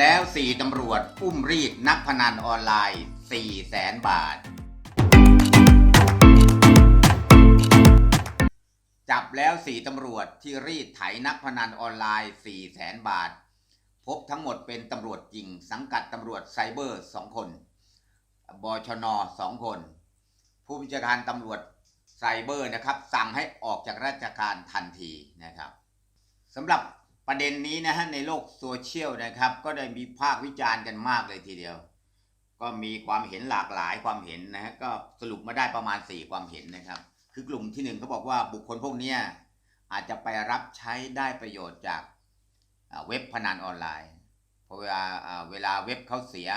แล้วสี่ตำรวจอุ้มรีดนักพนันออนไลน์ 4 แสนบาท จับแล้วสี่ตำรวจที่รีดไถนักพนันออนไลน์ 4 แสนบาท พบทั้งหมดเป็นตำรวจจริงสังกัดตำรวจไซเบอร์ 2 คน บชน 2 คน ผู้บัญชาการตำรวจไซเบอร์นะครับ สั่งให้ออกจากราชการทันทีนะครับสำหรับ ประเด็นนี้นะฮะในโลกโซเชียลนะครับ ก็ได้มีภาควิจารณ์กันมากเลยทีเดียว ก็มีความเห็นหลากหลายความเห็นนะฮะก็สรุปมาได้ประมาณ 4 ความเห็นนะครับ คือกลุ่มที่หนึ่งเขาบอกว่าบุคคลพวกนี้อาจจะไปรับใช้ได้ประโยชน์จากเว็บพนันออนไลน์เพราะเวลาเวลาเว็บเขาเสีย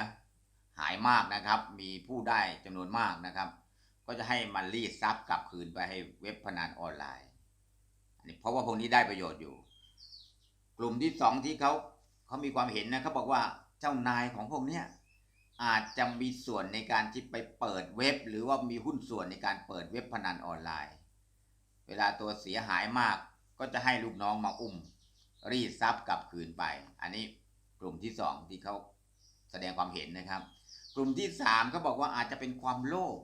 หายมากนะครับ มีผู้ได้จำนวนมากนะครับ ก็จะให้มันรีดทรัพย์กลับคืนไปให้เว็บพนันออนไลน์อันนี้เพราะว่าพวกนี้ได้ประโยชน์อยู่ กลุ่มที่สองที่เขาเขามีความเห็นนะเขาบอกว่าเจ้านายของพวกเนี้ยอาจจะมีส่วนในการที่ไปเปิดเว็บ หรือว่ามีหุ้นส่วนในการเปิดเว็บพนันออนไลน์ เวลาตัวเสียหายมากก็จะให้ลูกน้องมาอุ้ม รีดทรัพย์กลับคืนไป อันนี้กลุ่มที่สองที่เขาแสดงความเห็นนะครับ กลุ่มที่สามเขาบอกว่าอาจจะเป็นความโลภ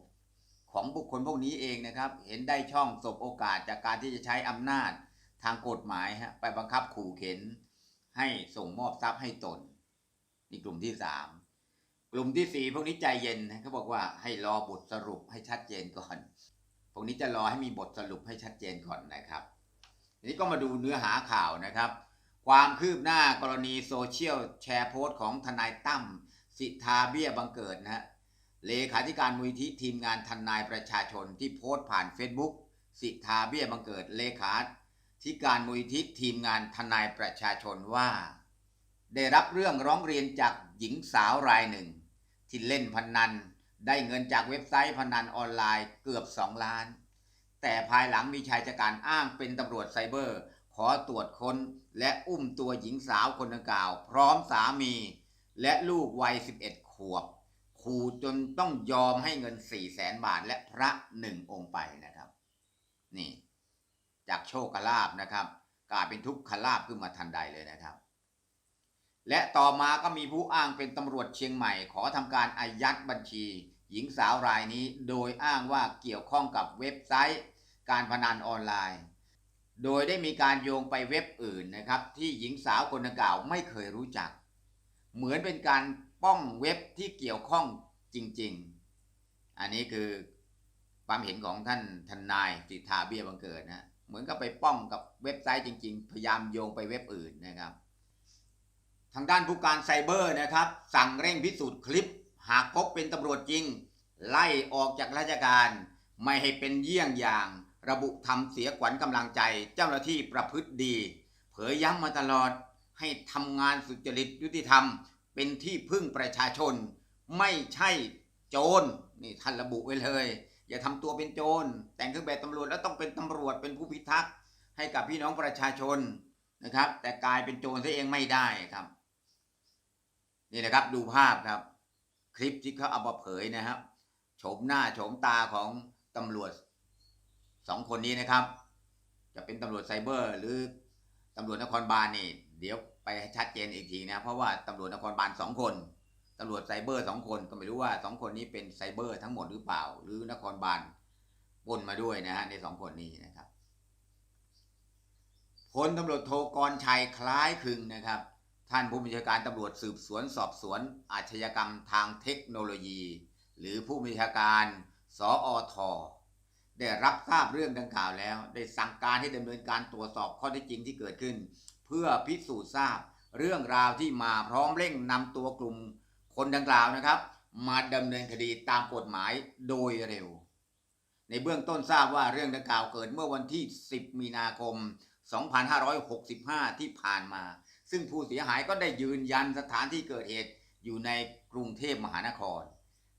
ของบุคคลพวกนี้เองนะครับ เห็นได้ช่องสบโอกาสจากการที่จะใช้อำนาจ ทางกฎหมายฮะไปบังคับขู่เข็น ให้ส่งมอบทรัพย์ให้ตนนี่กลุ่มที่สามกลุ่มที่สี่พวกนี้ใจเย็นนะเขาบอกว่าให้รอบทสรุปให้ชัดเจนก่อน พวกนี้จะรอให้มีบทสรุปให้ชัดเจนก่อนนะครับทีนี้ก็มาดูเนื้อหาข่าวนะครับ ความคืบหน้ากรณีโซเชียลแชร์โพสต์ของทนายตั้มสิทธาเบี้ยบังเกิดนะฮะเลขาธิการมูลที่ทีมงานทนายประชาชนที่โพสต์ผ่าน Facebook สิทธาเบี้ยบังเกิดเลขา ธิการมูลที่ทีมงานทนายประชาชนว่า ได้รับเรื่องร้องเรียนจากหญิงสาวรายหนึ่ง ที่เล่นพนัน ได้เงินจากเว็บไซต์พนันออนไลน์เกือบ 2 ล้าน แต่ภายหลังมีชายจัดการอ้างเป็นตำรวจไซเบอร์ ขอตรวจค้นและอุ้มตัวหญิงสาวคนดังกล่าว พร้อมสามี และลูกวัย 11 ขวบขู่จนต้องยอมให้เงิน4 0 0แสนบาทและพระหนึ่งองค์ไปนะครับ นี่ จากโชคลาภนะครับกลายเป็นทุกขลาภขึ้นมาทันใดเลยนะครับ และต่อมาก็มีผู้อ้างเป็นตำรวจเชียงใหม่ ขอทำการอายัดบัญชี หญิงสาวรายนี้โดยอ้างว่าเกี่ยวข้องกับเว็บไซต์ การพนันออนไลน์ โดยได้มีการโยงไปเว็บอื่นนะครับ ที่หญิงสาวคนดังกล่าวไม่เคยรู้จัก เหมือนเป็นการป้องเว็บที่เกี่ยวข้องจริง ๆ อันนี้คือความเห็นของท่านทนายสิทธาเบี้ยบังเกิดนะ เหมือนกับไปป้องกับเว็บไซต์จริง ๆ พยายามโยงไปเว็บอื่นนะครับ ทางด้านผู้การไซเบอร์นะครับ สั่งเร่งพิสูจน์คลิป หากพบเป็นตำรวจจริง ไล่ออกจากราชการ ไม่ให้เป็นเยี่ยงอย่าง ระบุทำเสียขวัญกำลังใจ เจ้าหน้าที่ประพฤติดี เผยย้ำมาตลอดให้ทำงานสุจริตยุติธรรม เป็นที่พึ่งประชาชน ไม่ใช่โจรนี่ท่านระบุไว้เลย อย่าทำตัวเป็นโจร แต่งเครื่องแบบตำรวจแล้วต้องเป็นตำรวจเป็นผู้พิทักษ์ให้กับพี่น้องประชาชนนะครับ แต่กลายเป็นโจรซะเองไม่ได้ครับนี่นะครับดูภาพครับ คลิปที่เขาเอามาเผยนะครับโฉมหน้าโฉมตาของตำรวจสองคนนี้นะครับ จะเป็นตำรวจไซเบอร์ หรือตำรวจนครบาลนี่ เดี๋ยวไปชัดเจนอีกทีนะ เพราะว่าตำรวจนครบาลสองคน ตำรวจไซเบอร์สองคนก็ไม่รู้ว่าสองคนนี้เป็นไซเบอร์ทั้งหมดหรือเปล่า หรือนครบาลปนมาด้วยนะฮะในสองคนนี้นะครับพลตำรวจโทกรชัยคล้ายคลึงนะครับ ท่านผู้บัญชาการตำรวจสืบสวนสอบสวนอาชญากรรมทางเทคโนโลยี หรือผู้บัญชาการสออทได้รับทราบเรื่องดังกล่าวแล้ว ได้สั่งการให้ดำเนินการตรวจสอบข้อเท็จจริงที่เกิดขึ้น เพื่อพิสูจน์ทราบเรื่องราวที่มาพร้อมเร่งนำตัวกลุ่ม คนดังกล่าวนะครับ มาดำเนินคดีตามกฎหมายโดยเร็ว ในเบื้องต้นทราบว่าเรื่องดังกล่าวเกิดเมื่อวันที่ 10 มีนาคม 2565 ที่ผ่านมา ซึ่งผู้เสียหายก็ได้ยืนยันสถานที่เกิดเหตุอยู่ในกรุงเทพมหานคร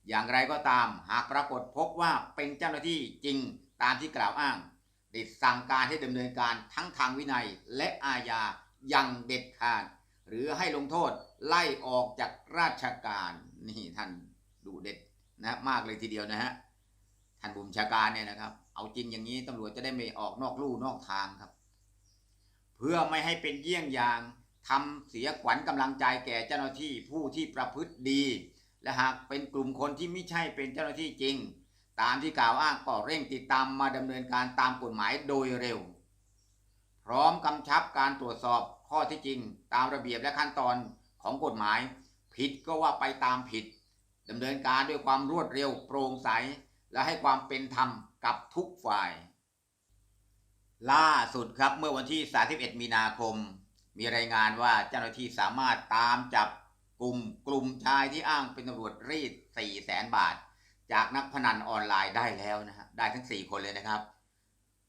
อย่างไรก็ตามหากปรากฏพบว่าเป็นเจ้าหน้าที่จริงตามที่กล่าวอ้างได้สั่งการให้ดำเนินการทั้งทางวินัยและอาญาอย่างเด็ดขาด หรือให้ลงโทษไล่ออกจากราชการนี่ท่านดูเด็ดนะมากเลยทีเดียวนะฮะท่านบุญชาการเนี่ยนะครับ เอาจริงอย่างนี้ตำรวจจะได้ไม่ออกนอกลู่นอกทางครับ เพื่อไม่ให้เป็นเยี่ยงอย่างทำเสียขวัญกำลังใจแก่เจ้าหน้าที่ผู้ที่ประพฤติดี และหากเป็นกลุ่มคนที่ไม่ใช่เป็นเจ้าหน้าที่จริง ตามที่กล่าวอ้างก็เร่งติดตามมาดำเนินการตามกฎหมายโดยเร็ว พร้อมกำชับการตรวจสอบ ข้อที่จริงตามระเบียบและขั้นตอนของกฎหมาย ผิดก็ว่าไปตามผิดดำเนินการด้วยความรวดเร็วโปร่งใส และให้ความเป็นธรรมกับทุกฝ่าย ล่าสุดครับเมื่อวันที่ 31 มีนาคม มีรายงานว่าเจ้าหน้าที่สามารถตามจับกลุ่มกลุ่มชายที่อ้างเป็นตำรวจรีด4แสนบาท จากนักพนันออนไลน์ได้แล้วนะฮะได้ทั้ง 4 คนเลยนะครับ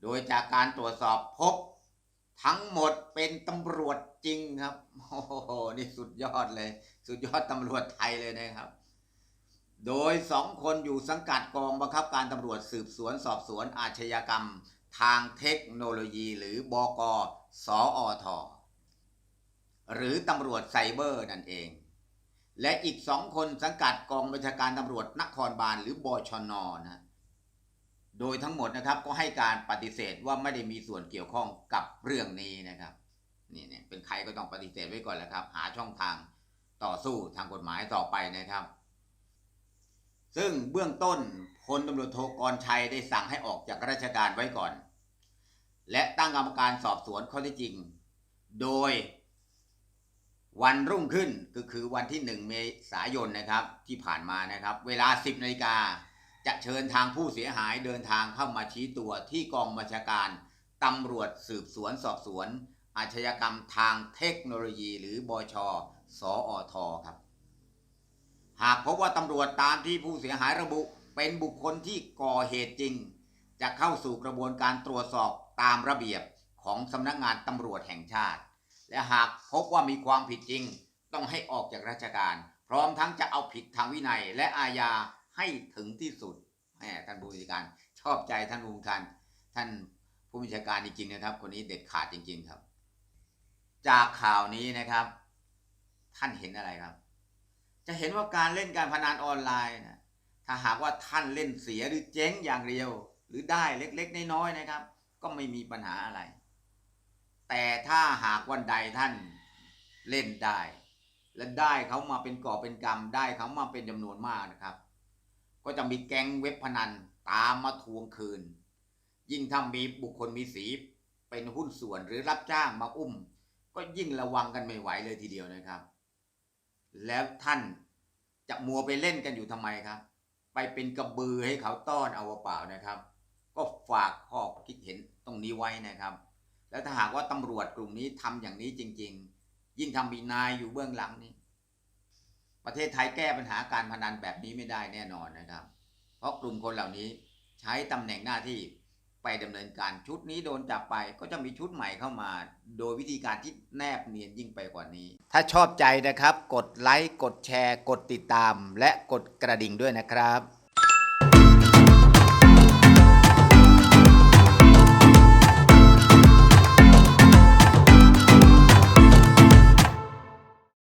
โดยจากการตรวจสอบพบ ทั้งหมดเป็นตำรวจจริงครับ โอ้โห นี่สุดยอดเลย สุดยอดตำรวจไทยเลยนะครับ โดยสองคนอยู่สังกัดกองบังคับการตำรวจสืบสวนสอบสวนอาชญากรรม ทางเทคโนโลยีหรือบกสออทหรือตำรวจไซเบอร์นั่นเอง และอีกสองคนสังกัดกองบัญชาการตำรวจนครบาลหรือบชนนะ โดยทั้งหมดนะครับก็ให้การปฏิเสธว่าไม่ได้มีส่วนเกี่ยวข้องกับเรื่องนี้นะครับนี่เนี่ยเป็นใครก็ต้องปฏิเสธไว้ก่อนแหละครับ หาช่องทางต่อสู้ทางกฎหมายต่อไปนะครับ ซึ่งเบื้องต้นพลตำรวจโทกรชัยได้สั่งให้ออกจากราชการไว้ก่อน และตั้งกรรมการสอบสวนข้อเท็จจริง โดยวันรุ่งขึ้นก็คือวันที่ 1 เมษายนนะครับที่ผ่านมานะครับ เวลา 10นาฬิกา จะเชิญทางผู้เสียหายเดินทางเข้ามาชี้ตัวที่กองบัญชาการตำรวจสืบสวนสอบสวน อาชญากรรมทางเทคโนโลยีหรือบชสออทครับ หากพบว่าตำรวจตามที่ผู้เสียหายระบุเป็นบุคคลที่ก่อเหตุจริง จะเข้าสู่กระบวนการตรวจสอบตามระเบียบของสำนักงานตำรวจแห่งชาติ และหากพบว่ามีความผิดจริง ต้องให้ออกจากราชการ พร้อมทั้งจะเอาผิดทางวินัยและอาญา ให้ถึงที่สุดแหมท่านผู้บัญชาการชอบใจท่านผู้บัญชาการท่านผู้บัญชาการจริงๆนะครับ คนนี้เด็ดขาดจริง ๆครับ จากข่าวนี้นะครับ ท่านเห็นอะไรครับ จะเห็นว่าการเล่นการพนันออนไลน์นะถ้าหากว่าท่านเล่นเสียหรือเจ๊งอย่างเดียว หรือได้เล็กๆน้อยๆนะครับ ก็ไม่มีปัญหาอะไร แต่ถ้าหากวันใดท่านเล่นได้ และได้เขามาเป็นก่อเป็นกรรมได้เขามาเป็นจำนวนมากนะครับ ก็จะมีแก๊งเว็บพนันตามมาทวงคืน ยิ่งถ้ามีบุคคลมีสีเป็นหุ้นส่วนหรือรับจ้างมาอุ้ม ก็ยิ่งระวังกันไม่ไหวเลยทีเดียวนะครับ แล้วท่านจะมัวไปเล่นกันอยู่ทำไมครับ ไปเป็นกระบือให้เขาต้อนเอาเปล่านะครับ ก็ฝากข้อคิดเห็นตรงนี้ไว้นะครับ แล้วถ้าหากว่าตำรวจกลุ่มนี้ทำอย่างนี้จริง ๆ ยิ่งทำมีนายอยู่เบื้องหลังนี้ ประเทศไทยแก้ปัญหาการพนันแบบนี้ไม่ได้แน่นอนนะครับ เพราะกลุ่มคนเหล่านี้ใช้ตำแหน่งหน้าที่ไปดำเนินการชุดนี้โดนจับไปก็จะมีชุดใหม่เข้ามา โดยวิธีการที่แนบเนียนยิ่งไปกว่านี้ ถ้าชอบใจนะครับ กดไลค์กดแชร์ กดติดตาม และกดกระดิ่งด้วยนะครับ